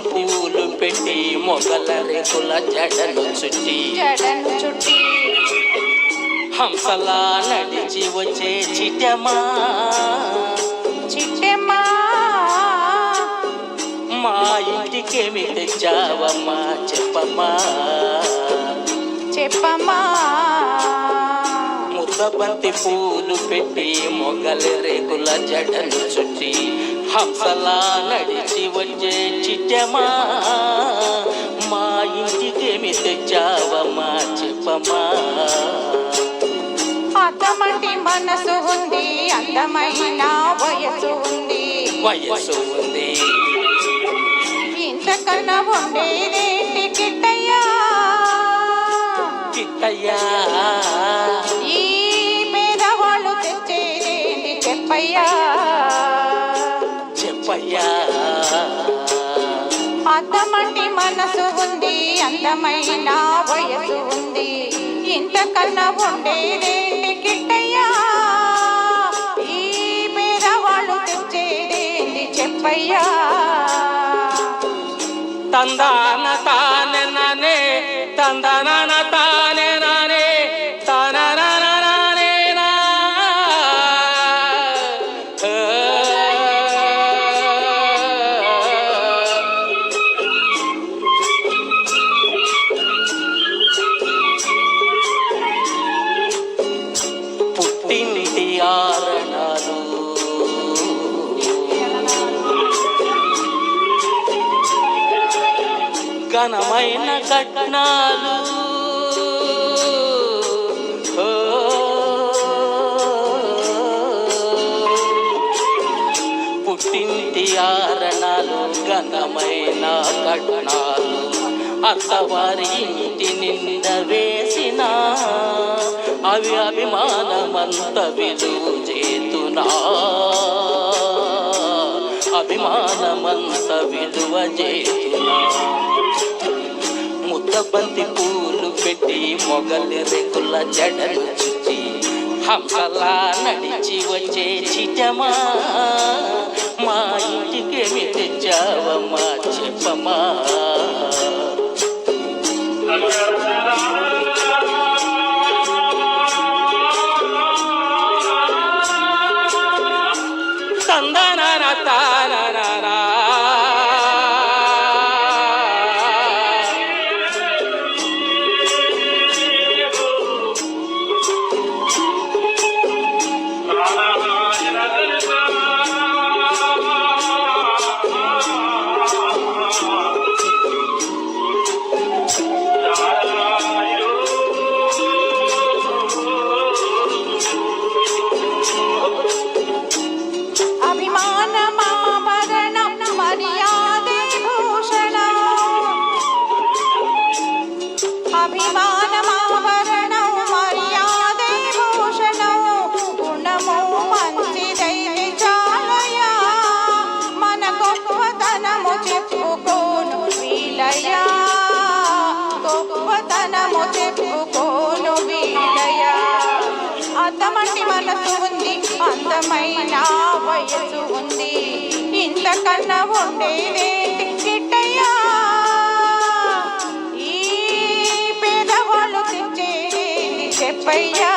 పూలు పెట్టి మొగల రేకుల జడను చుట్టి జడను చుట్టి హంసలా నడిచి వచ్చే చిటమా చిట్టెమ్మా. మా ఇంటికేమి తెచ్చావమ్మా చెప్పమ్మా. చెప్పమ్మా. ముద్దబంతి పూలు పెట్టి మొగల రేకుల జడను చుట్టి హంసలా నడిచి వచ్చే చిట్టమా మా ఇంటికేమి తెచ్చావమ్మా చెప్పమ్మా. అతమటి మనసు ఉంది అందమైన వయసు ఉంది. వయసు ఉంది. ఇంతకన్నా ఉండేదేంటి కిట్టయ్యా కిట్టయ్యా చెప్పయ్యా అద్దమంటి మనసు ఉంది అందమైన వయసు ఉంది. ఇంతకన్నా ఉండేదేంటి ఘనమైన కట్నాలు. ఓ. పుట్టింటి ఆరణాలు ఘనమైన కట్నాలు. అత్తవారి ఇంటి నింద వేసిన అవి అభిమానమంత విలువ చేతునా. అభిమానమంత విలువ చేతునా. ముద్దబంతి పూలు పెట్టి మొగలి రెగుల జడలు చుచ్చి హంసలా నడిచి వచ్చే చిటమా? మా ఇంటికేమి తెచ్చావమ్మా? చెప్పుకోను వీలయ్యా. గొప్పతనము చెప్పుకోను వీలయ్యా. అద్దమంటి మనసు ఉంది అందమైన వయసు ఉంది. ఇంతకన్నా ఉండేదేంటి కిట్టయ్యా. ఈ పేదవాళ్ళు తెచ్చేదేంటి చెప్పయ్యా.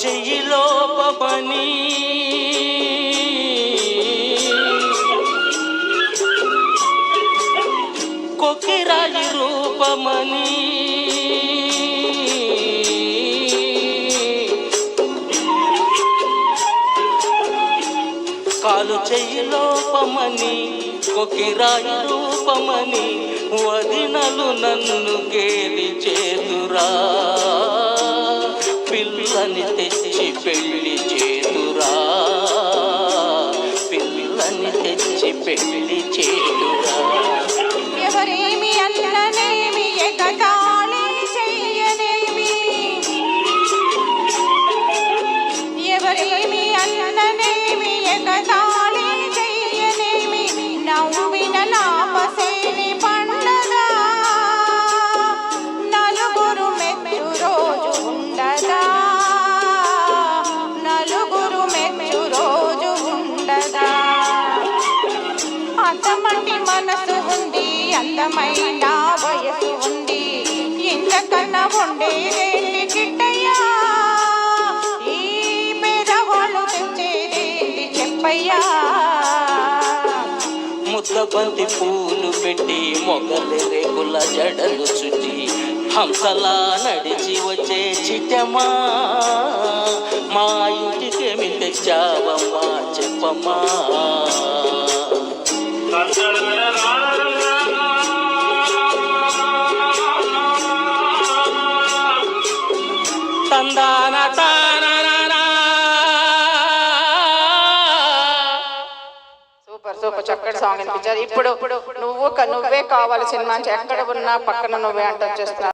కాలు చెయ్యి లోపమని కొక్కిరాయి రూపమని. కాలు చెయ్యి లోపమని కొకిరాయి రూపమని వదినలు నన్ను గేలి చేతురా. పిల్లని తెచ్చి పెళ్ళి చేతురా పిల్లని తెచ్చి పెళ్ళి చేదురా అంతమంది మనసు ఉంది అందమైన వయసు ఉంది. ఇంతకన్నా ఉండేదేంటి కిట్టయ్యా. ఈ పేదవాళ్ళు తెచ్చేదేంటి చెప్పయ్యా. ముద్దబంతి పూలు పెట్టి మొగలి రేకుల జడలు చుట్టి హంసలా నడిచి వచ్చే చిట్టమ్మా. మా ఇంటికేమి తెచ్చావమ్మా చెప్పమ్మా. సూపర్ సూపర్ చక్కటి సాంగ్ అనిపించారు ఇప్పుడు నువ్వు నువ్వే కావాలి సినిమా ఎక్కడ ఉన్నా పక్కన నువ్వే అంటే వచ్చేస్తున్నా